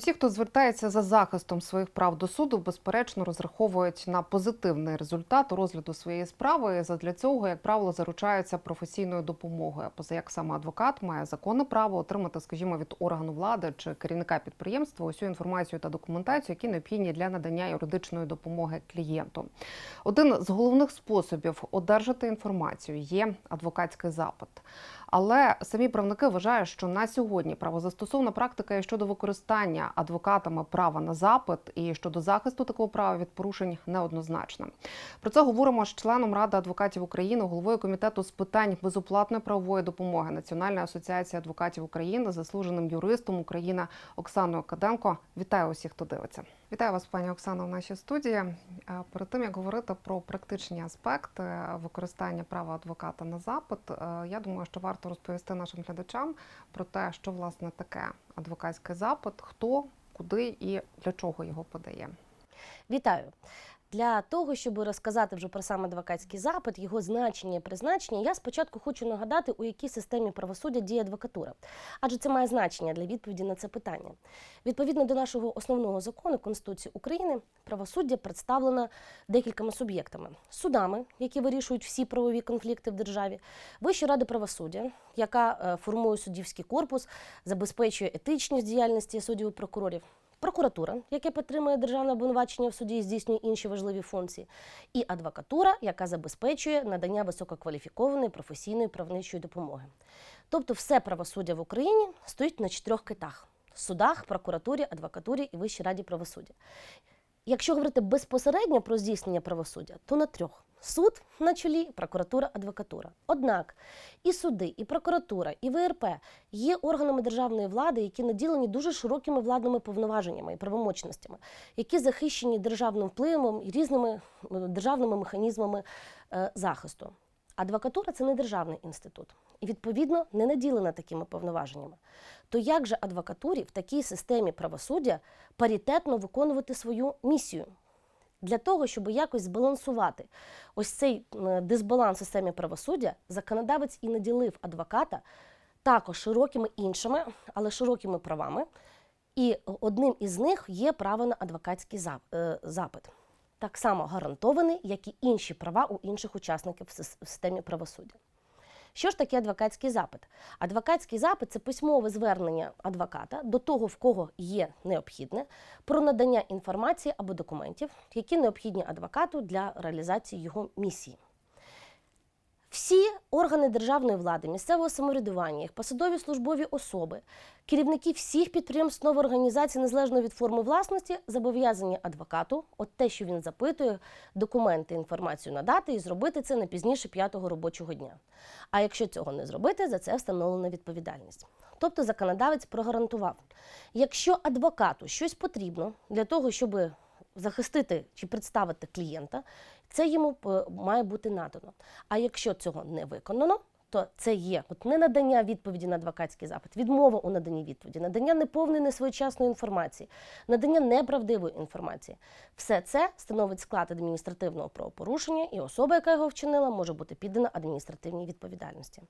Усі, хто звертається за захистом своїх прав до суду, безперечно розраховують на позитивний результат розгляду своєї справи. Задля цього, як правило, заручаються професійною допомогою. Поза як саме адвокат має законне право отримати, скажімо, від органу влади чи керівника підприємства усю інформацію та документацію, які необхідні для надання юридичної допомоги клієнту. Один з головних способів одержати інформацію є адвокатський запит. Але самі правники вважають, що на сьогодні правозастосовна практика і щодо використання адвокатами права на запит і щодо захисту такого права від порушень неоднозначна. Про це говоримо з членом Ради адвокатів України, головою комітету з питань безоплатної правової допомоги Національної асоціації адвокатів України, заслуженим юристом України Оксаною Каденко. Вітаю усіх, хто дивиться. Вітаю вас, пані Оксано, в нашій студії. Перед тим як говорити про практичні аспекти використання права адвоката на запит, е, я думаю, що варто розповісти нашим глядачам про те, що власне таке адвокатський запит, хто, куди і для чого його подає. Вітаю! Для того, щоб розказати вже про сам адвокатський запит, його значення і призначення, я спочатку хочу нагадати, у якій системі правосуддя діє адвокатура. Адже це має значення для відповіді на це питання. Відповідно до нашого основного закону Конституції України, правосуддя представлено декількома суб'єктами: судами, які вирішують всі правові конфлікти в державі, Вища рада правосуддя, яка е, формує суддівський корпус, забезпечує етичність діяльності суддів і прокурорів прокуратура, яка підтримує державне обвинувачення в суді і здійснює інші важливі функції, і адвокатура, яка забезпечує надання висококваліфікованої професійної правничої допомоги. Тобто, все правосуддя в Україні стоїть на чотирьох китах: судах, прокуратурі, адвокатурі і Вищій раді правосуддя. Якщо говорити безпосередньо про здійснення правосуддя, то на трьох. Суд на чолі, прокуратура, адвокатура. Однак і суди, і прокуратура, і ВРП є органами державної влади, які наділені дуже широкими владними повноваженнями і правомочностями, які захищені державним впливом і різними е, державними механізмами е, захисту. Адвокатура це не державний інститут і, відповідно, не наділена такими повноваженнями. То як же адвокатурі в такій системі правосуддя паритетно виконувати свою місію? Для того, щоб якось збалансувати ось цей дисбаланс в системі правосуддя, законодавець і наділив адвоката також широкими іншими, але широкими правами. І одним із них є право на адвокатський е, запит. Так само гарантований, як і інші права у інших учасників в системі правосуддя. Що ж таке адвокатський запит? Адвокатський запит це письмове звернення адвоката до того, в кого є необхідне, про надання інформації або документів, які необхідні адвокату для реалізації його місії. Всі органи державної влади, місцевого самоврядування, їх посадові службові особи, керівники всіх підприємств нової організації, незалежно від форми власності, зобов'язані адвокату, от те, що він запитує, документи, інформацію надати і зробити це не пізніше п'ятого робочого дня. А якщо цього не зробити, за це встановлена відповідальність. Тобто законодавець прогарантував, якщо адвокату щось потрібно для того, щоб захистити чи представити клієнта, це йому е, має бути надано. А якщо цього не виконано, то це є от не надання відповіді на адвокатський запит, відмова у наданні відповіді, надання неповної несвоєчасної інформації, надання неправдивої інформації. Все це становить склад адміністративного правопорушення, і особа, яка його вчинила, може бути піддана адміністративній відповідальності.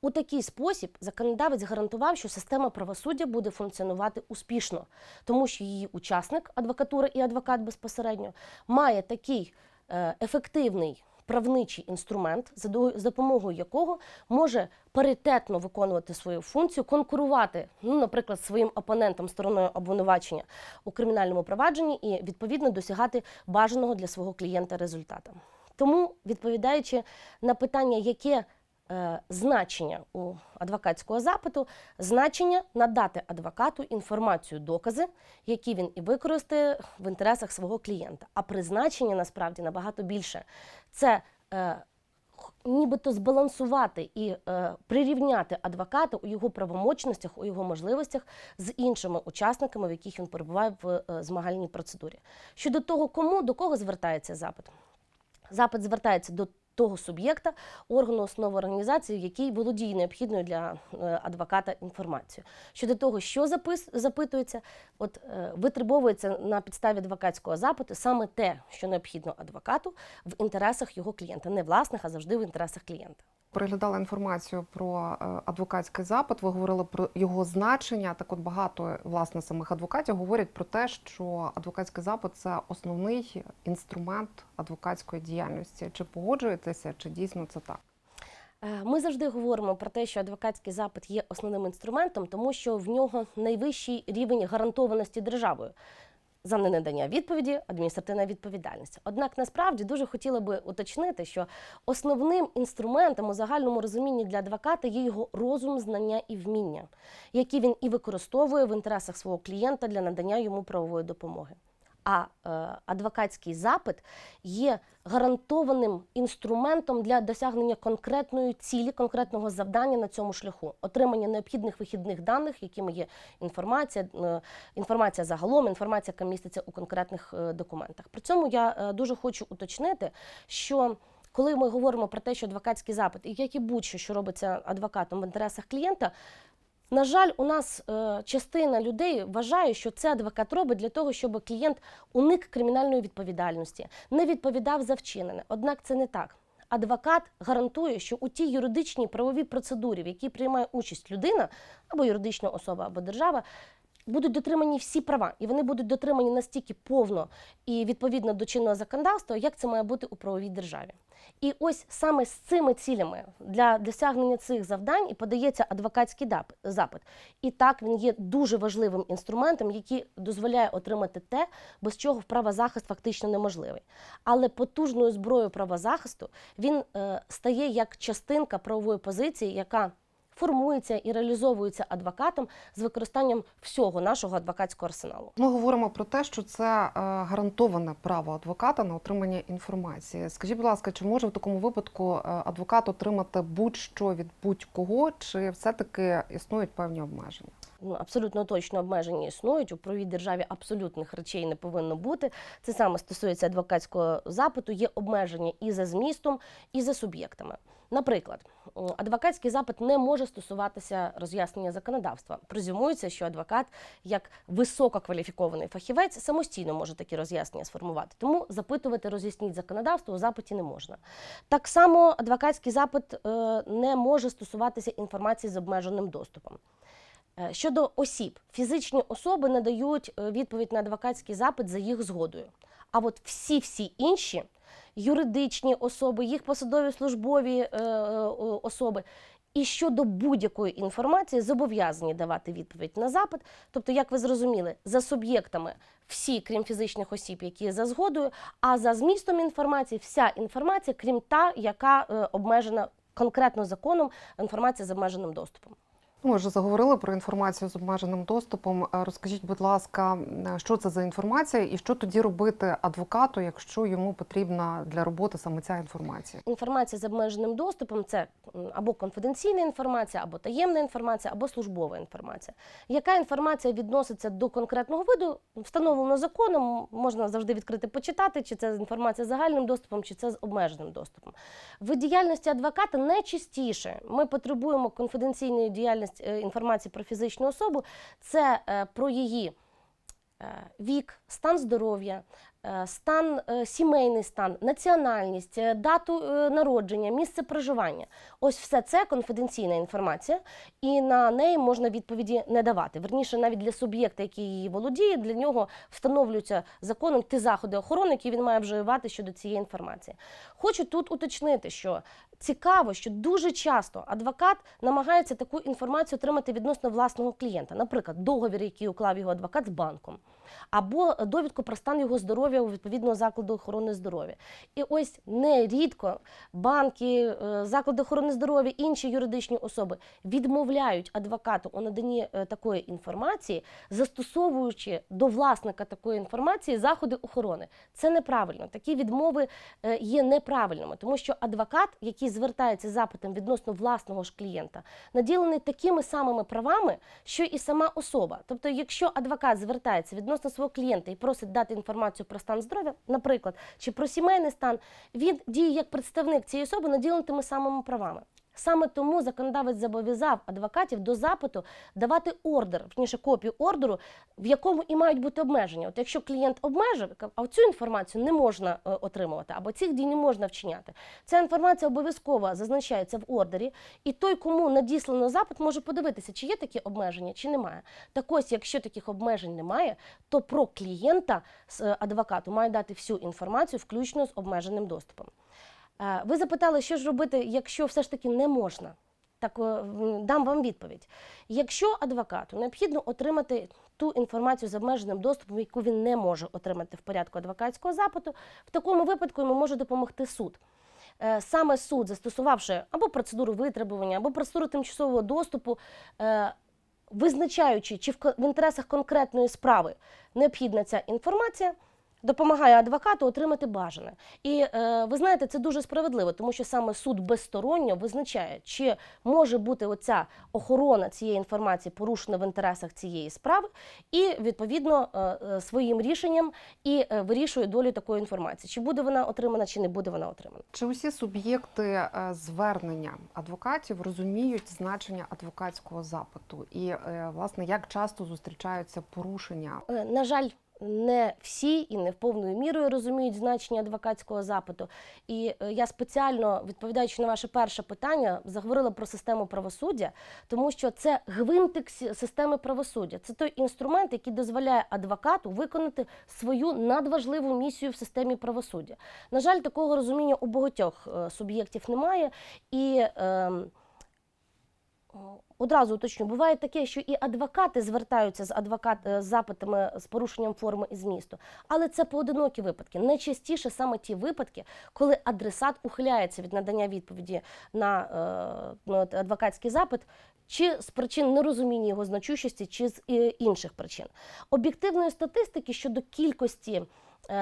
У такий спосіб законодавець гарантував, що система правосуддя буде функціонувати успішно, тому що її учасник, адвокатура і адвокат безпосередньо, має такий е, ефективний правничий інструмент, за до- допомогою якого може паритетно виконувати свою функцію, конкурувати, ну, наприклад, своїм опонентом стороною обвинувачення у кримінальному провадженні і відповідно досягати бажаного для свого клієнта результату. Тому, відповідаючи на питання, яке значення у адвокатського запиту, значення надати адвокату інформацію, докази, які він і використає в інтересах свого клієнта. А призначення насправді набагато більше. Це е, нібито збалансувати і е, прирівняти адвоката у його правомочностях, у його можливостях з іншими учасниками, в яких він перебуває в е, змагальній процедурі. Щодо того, кому до кого звертається запит, запит звертається до того суб'єкта, органу основи організації, який володіє необхідною для е, адвоката інформацією. Щодо того, що запис, запитується, от е, витребовується на підставі адвокатського запиту саме те, що необхідно адвокату в інтересах його клієнта, не власних, а завжди в інтересах клієнта. Переглядала інформацію про е, адвокатський запит. Ви говорили про його значення. Так, от багато власне самих адвокатів говорять про те, що адвокатський запит це основний інструмент адвокатської діяльності. Чи погоджуєтеся, чи дійсно це так? Е, Ми завжди говоримо про те, що адвокатський запит є основним інструментом, тому що в нього найвищий рівень гарантованості державою. За ненадання відповіді адміністративна відповідальність. Однак насправді дуже хотіла би уточнити, що основним інструментом у загальному розумінні для адвоката є його розум, знання і вміння, які він і використовує в інтересах свого клієнта для надання йому правової допомоги. А е, адвокатський запит є гарантованим інструментом для досягнення конкретної цілі, конкретного завдання на цьому шляху, отримання необхідних вихідних даних, якими є інформація, е, інформація загалом, інформація, яка міститься у конкретних е, документах. При цьому я дуже хочу уточнити, що коли ми говоримо про те, що адвокатський запит, і як і будь-що, що робиться адвокатом в інтересах клієнта, на жаль, у нас е, частина людей вважає, що це адвокат робить для того, щоб клієнт уник кримінальної відповідальності, не відповідав за вчинене. Однак це не так. Адвокат гарантує, що у тій юридичній правовій процедурі, в якій приймає участь людина або юридична особа, або держава, будуть дотримані всі права, і вони будуть дотримані настільки повно і відповідно до чинного законодавства, як це має бути у правовій державі. І ось саме з цими цілями для досягнення цих завдань і подається адвокатський запит. І так він є дуже важливим інструментом, який дозволяє отримати те, без чого правозахист фактично неможливий. Але потужною зброєю правозахисту він е, стає як частинка правової позиції, яка формується і реалізовується адвокатом з використанням всього нашого адвокатського арсеналу. Ми говоримо про те, що це е, гарантоване право адвоката на отримання інформації. Скажіть, будь ласка, чи може в такому випадку е, адвокат отримати будь-що від будь-кого, чи все-таки існують певні обмеження? ну, абсолютно точно обмеження існують. У правовій державі абсолютних речей не повинно бути. Це саме стосується адвокатського запиту. Є обмеження і за змістом, і за суб'єктами. Наприклад, адвокатський запит не може стосуватися роз'яснення законодавства. Презюмується, що адвокат, як висококваліфікований фахівець, самостійно може такі роз'яснення сформувати. Тому запитувати роз'ясніть законодавство у запиті не можна. Так само адвокатський запит е, не може стосуватися інформації з обмеженим доступом. Е, Щодо осіб, фізичні особи надають е, відповідь на адвокатський запит за їх згодою. А от всі-всі інші юридичні особи, їх посадові службові е, е, особи. І щодо будь-якої інформації зобов'язані давати відповідь на запит. Тобто, як ви зрозуміли, за суб'єктами всі, крім фізичних осіб, які за згодою, а за змістом інформації, вся інформація, крім та, яка е, обмежена конкретно законом, інформація з обмеженим доступом. Ну, Ми вже заговорили про інформацію з обмеженим доступом. Е, Розкажіть, будь ласка, е, що це за інформація, і що тоді робити адвокату, якщо йому потрібна для роботи саме ця інформація? Інформація з обмеженим доступом це або конфіденційна інформація, або таємна інформація, або службова інформація. Яка інформація відноситься до конкретного виду, встановлено законом, можна завжди відкрити почитати, чи це інформація з загальним доступом, чи це з обмеженим доступом. В діяльності адвоката найчастіше ми потребуємо конфіденційної діяльності е, інформації про фізичну особу, це е, про її е, вік, стан здоров'я, стан е, сімейний стан, національність, е, дату е, народження, місце проживання. Ось все це конфіденційна інформація, і на неї можна відповіді не давати. Верніше, навіть для суб'єкта, який її володіє, для нього встановлюються законом ті заходи охорони, які він має вживати щодо цієї інформації. Хочу тут уточнити, що цікаво, що дуже часто адвокат намагається таку інформацію отримати відносно власного клієнта, наприклад, договір, який уклав його адвокат з банком, або довідку про стан його здоров'я у відповідного закладу охорони здоров'я. І ось нерідко банки, е, заклади охорони здоров'я, інші юридичні особи відмовляють адвокату у наданні е, такої інформації, застосовуючи до власника такої інформації заходи охорони. Це неправильно. Такі відмови е, є неправильними, тому що адвокат, який звертається запитом відносно власного ж клієнта, наділений такими самими правами, що і сама особа. Тобто, якщо адвокат звертається відносно свого клієнта і просить дати інформацію про стан здоров'я, наприклад, чи про сімейний стан, він діє як представник цієї особи, наділений тими самими правами. Саме тому законодавець зобов'язав адвокатів до запиту давати ордер, вніше копію ордеру, в якому і мають бути обмеження. От якщо клієнт обмежив, а цю інформацію не можна е, отримувати, або цих дій не можна вчиняти. Ця інформація обов'язково зазначається в ордері, і той, кому надіслано запит, може подивитися, чи є такі обмеження, чи немає. Так ось, якщо таких обмежень немає, то про клієнта з е, адвокату має дати всю інформацію, включно з обмеженим доступом. Ви запитали, що ж робити, якщо все ж таки не можна. Так е, дам вам відповідь. Якщо адвокату необхідно отримати ту інформацію з обмеженим доступом, яку він не може отримати в порядку адвокатського запиту, в такому випадку йому може допомогти суд. Е, Саме суд, застосувавши або процедуру витребування, або процедуру тимчасового доступу, е, визначаючи, чи в інтересах конкретної справи необхідна ця інформація, допомагає адвокату отримати бажане. І е, ви знаєте, це дуже справедливо, тому що саме суд безсторонньо визначає, чи може бути оця охорона цієї інформації порушена в інтересах цієї справи, і відповідно е, е, своїм рішенням і е, вирішує долю такої інформації, чи буде вона отримана, чи не буде вона отримана. Чи усі суб'єкти е, звернення адвокатів розуміють значення адвокатського запиту? І е, власне як часто зустрічаються порушення? Е, На жаль, не всі і не повною мірою розуміють значення адвокатського запиту. І е, я спеціально відповідаючи на ваше перше питання, заговорила про систему правосуддя, тому що це гвинтик системи правосуддя. Це той інструмент, який дозволяє адвокату виконати свою надважливу місію в системі правосуддя. На жаль, такого розуміння у багатьох е, суб'єктів немає. І о, Одразу уточню, буває таке, що і адвокати звертаються з адвокат е, з запитами з порушенням форми і змісту, але це поодинокі випадки. Найчастіше саме ті випадки, коли адресат ухиляється від надання відповіді на е, ну, адвокатський запит, чи з причин нерозуміння його значущості, чи з е, інших причин. Об'єктивної статистики щодо кількості е,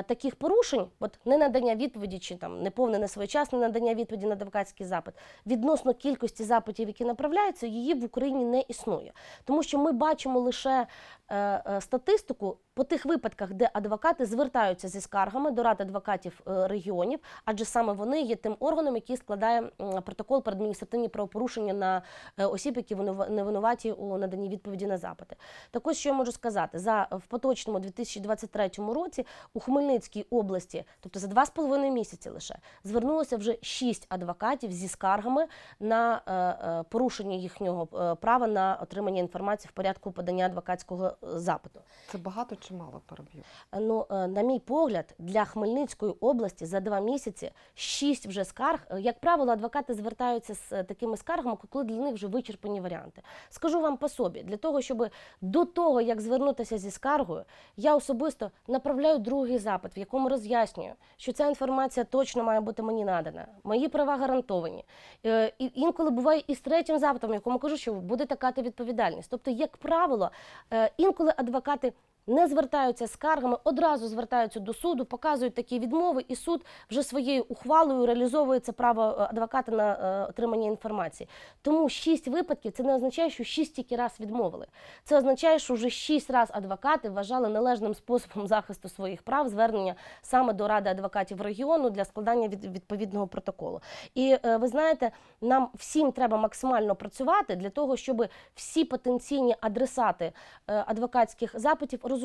таких порушень, от ненадання відповіді чи там неповне несвоєчасне надання відповіді на адвокатський запит, відносно кількості запитів, які направляються, її в Україні не існує. Тому що ми бачимо лише е, е, статистику по тих випадках, де адвокати звертаються зі скаргами до рад адвокатів е, регіонів, адже саме вони є тим органом, який складає протокол про адміністративні правопорушення на е, осіб, які не винуваті у наданні відповіді на запити. Так ось що я можу сказати за в поточному 2023 році у Хмельницькій області, тобто за два з половиною місяці лише, звернулося вже шість адвокатів зі скаргами на е, порушення їхнього права на отримання інформації в порядку подання адвокатського запиту. Це багато чи мало переб'ю? Ну, е, на мій погляд, для Хмельницької області за два місяці шість вже скарг. Е, Як правило, адвокати звертаються з такими скаргами, коли для них вже вичерпані варіанти. Скажу вам по собі, для того, щоб до того, як звернутися зі скаргою, я особисто направляю другий запит, в якому роз'яснюю, що ця інформація точно має бути мені надана, мої права гарантовані. Е, І інколи буває і з третім запитом, якому кажу, що буде така відповідальність. Тобто, як правило, е, інколи адвокати не звертаються скаргами, одразу звертаються до суду, показують такі відмови, і суд вже своєю ухвалою реалізовує це право е, адвоката на е, отримання інформації. Тому шість випадків це не означає, що шість тільки раз відмовили. Це означає, що вже шість раз адвокати вважали належним способом захисту своїх прав звернення саме до ради адвокатів регіону для складання від, відповідного протоколу. І е, ви знаєте, нам всім треба максимально працювати для того, щоб всі потенційні адресати адвокатських запитів розуміли.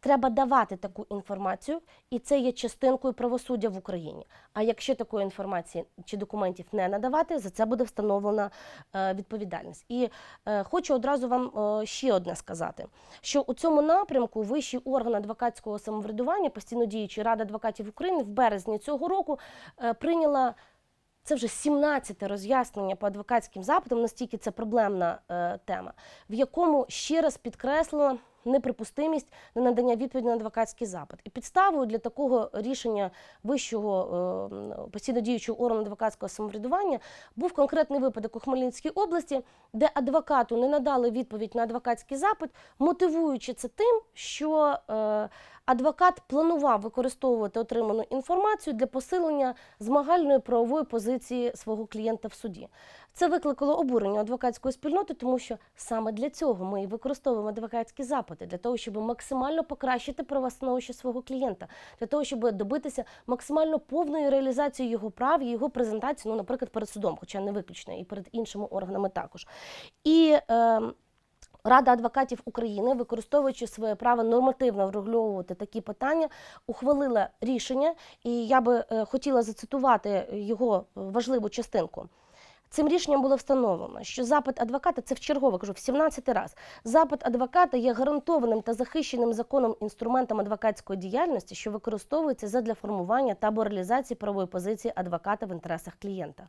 Треба давати таку інформацію, і це є частинкою правосуддя в Україні. А якщо такої інформації чи документів не надавати, за це буде встановлена е, відповідальність. І е, хочу одразу вам е, ще одне сказати: що у цьому напрямку вищий орган адвокатського самоврядування, постійно діючий Рада адвокатів України, в березні цього року прийняла. Це вже 17 роз'яснення по адвокатським запитам, настільки це проблемна е, тема, в якому ще раз підкреслила неприпустимість ненадання відповіді на адвокатський запит. І підставою для такого рішення вищого е, постійно діючого органу адвокатського самоврядування був конкретний випадок у Хмельницькій області, де адвокату не надали відповідь на адвокатський запит, мотивуючи це тим, що е, адвокат планував використовувати отриману інформацію для посилення змагальної правової позиції свого клієнта в суді. Це викликало обурення адвокатської спільноти, тому що саме для цього ми і використовуємо адвокатські запити, для того, щоб максимально покращити правостановище свого клієнта, для того, щоб добитися максимально повної реалізації його прав і його презентації, ну, наприклад, перед судом, хоча не виключно, і перед іншими органами також. І е, Рада адвокатів України, використовуючи своє право нормативно врегульовувати такі питання, ухвалила рішення, і я би е, хотіла зацитувати його важливу частинку. Цим рішенням було встановлено, що запит адвоката це вчергове, кажу, в 17 раз. Запит адвоката є гарантованим та захищеним законом інструментом адвокатської діяльності, що використовується задля формування та реалізації правової позиції адвоката в інтересах клієнта.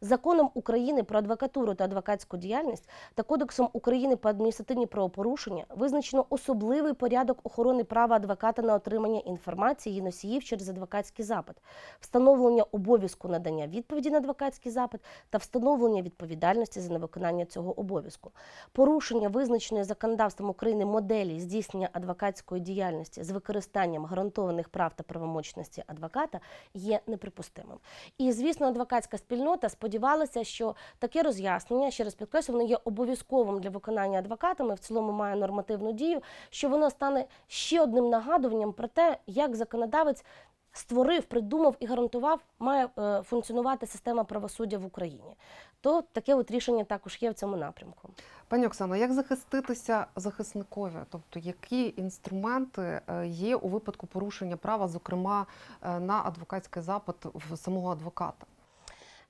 Законом України про адвокатуру та адвокатську діяльність та Кодексом України про адміністративні правопорушення визначено особливий порядок охорони права адвоката на отримання інформації носіїв через адвокатський запит, встановлення обов'язку надання відповіді на адвокатський запит та встановлення відповідальності за невиконання цього обов'язку. Порушення визначеної законодавством України моделі здійснення адвокатської діяльності з використанням гарантованих прав та правомочності адвоката є неприпустимим. І звісно, адвокатська спільнота сподівалася, що таке роз'яснення, ще раз підкреслю, воно є обов'язковим для виконання адвокатами, в цілому має нормативну дію, що воно стане ще одним нагадуванням про те, як законодавець створив, придумав і гарантував, має е, функціонувати система правосуддя в Україні. То таке от рішення також є в цьому напрямку. Пані Оксано, як захиститися захисникові? Тобто, які інструменти е, є у випадку порушення права, зокрема е, на адвокатський запит в самого адвоката?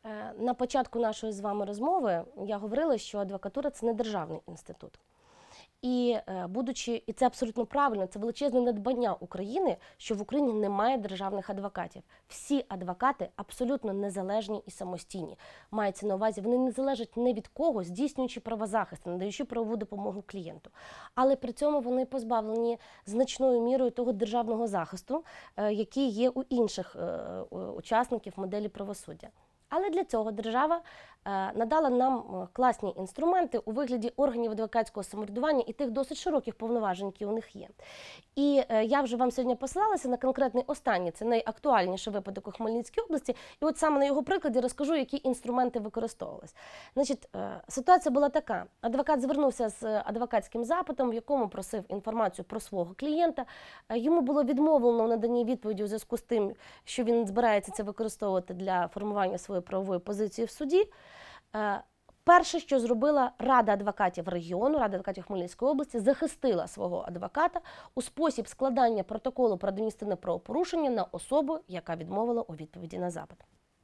Е, На початку нашої з вами розмови я говорила, що адвокатура це не державний інститут. І е, будучи, і це абсолютно правильно, це величезне надбання України, що в Україні немає державних адвокатів. Всі адвокати абсолютно незалежні і самостійні. Мається на увазі, вони не залежать ні від кого, здійснюючи правозахист, надаючи правову допомогу клієнту. Але при цьому вони позбавлені значною мірою того державного захисту, е, який є у інших учасників моделі правосуддя. Але для цього держава е, надала нам е, класні інструменти у вигляді органів адвокатського самоврядування і тих досить широких повноважень, які у них є. І е, я вже вам сьогодні посилалася на конкретний останній, це найактуальніший випадок у Хмельницькій області. І от саме на його прикладі розкажу, які інструменти використовувались. Значить, ситуація була така: адвокат звернувся з адвокатським запитом, в якому просив інформацію про свого клієнта. Йому було відмовлено в наданні відповіді у зв'язку з тим, що він збирається це використовувати для формування своєї правової позиції в суді. Е, Перше, що зробила Рада адвокатів регіону, Рада адвокатів Хмельницької області, захистила свого адвоката у спосіб складання протоколу про адміністративне правопорушення на особу, яка відмовила у відповіді на запит.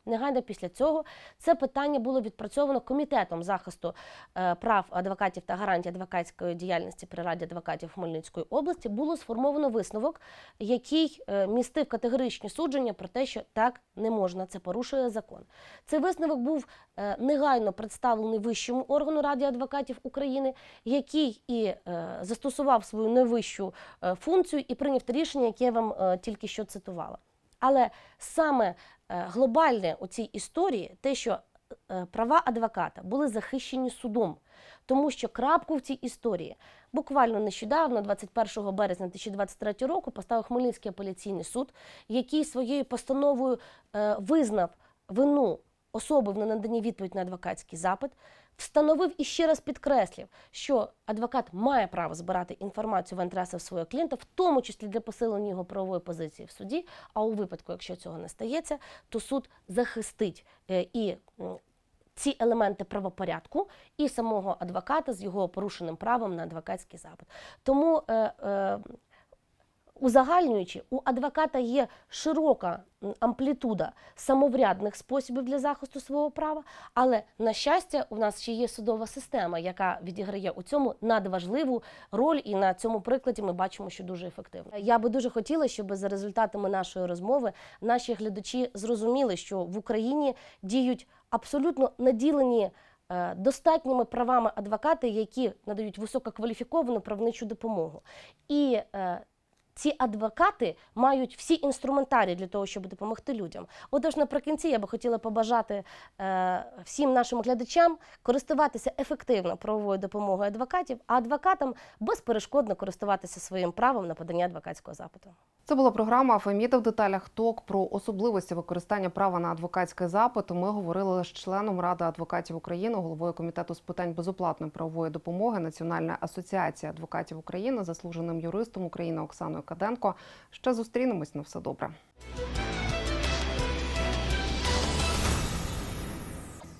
Негайно після цього це питання було відпрацьовано комітетом захисту е, прав адвокатів та гарантій адвокатської діяльності при раді адвокатів Хмельницької області. Було сформовано висновок, який е, містив категоричні судження про те, що так не можна, це порушує закон. Цей висновок був е, негайно представлений вищому органу Ради адвокатів України, який і застосував свою найвищу функцію і прийняв те рішення, яке я вам тільки що цитувала. Але саме е, глобальне у цій історії те, що е, права адвоката були захищені судом, тому що крапку в цій історії буквально нещодавно, 21 березня 2023 року, поставив Хмельницький апеляційний суд, який своєю постановою е, визнав вину особи в ненаданні відповідь на адвокатський запит, встановив і ще раз підкреслив, що адвокат має право збирати інформацію в інтересах свого клієнта, в тому числі для посилення його правової позиції в суді. А у випадку, якщо цього не стається, то суд захистить е, і ці елементи правопорядку і самого адвоката з його порушеним правом на адвокатський запит. Тому е, е, Узагальнюючи, у адвоката є широка амплітуда самоврядних способів для захисту свого права, але на щастя, у нас ще є судова система, яка відіграє у цьому надважливу роль, і на цьому прикладі ми бачимо, що дуже ефективно. Я би дуже хотіла, щоб за результатами нашої розмови наші глядачі зрозуміли, що в Україні діють абсолютно наділені. е, Достатніми правами адвокати, які надають висококваліфіковану правничу допомогу. І е, ці адвокати мають всі інструментарії для того, щоб допомогти людям. Отож, наприкінці я би хотіла побажати е, всім нашим глядачам користуватися ефективно правовою допомогою адвокатів, а адвокатам безперешкодно користуватися своїм правом на подання адвокатського запиту. Це була програма Феміда в деталях ТОК про особливості використання права на адвокатський запит. Ми говорили з членом Ради адвокатів України, головою комітету з питань безоплатної правової допомоги Національної асоціації адвокатів України, заслуженим юристом України Оксаною Каденко. Ще зустрінемось на все добре.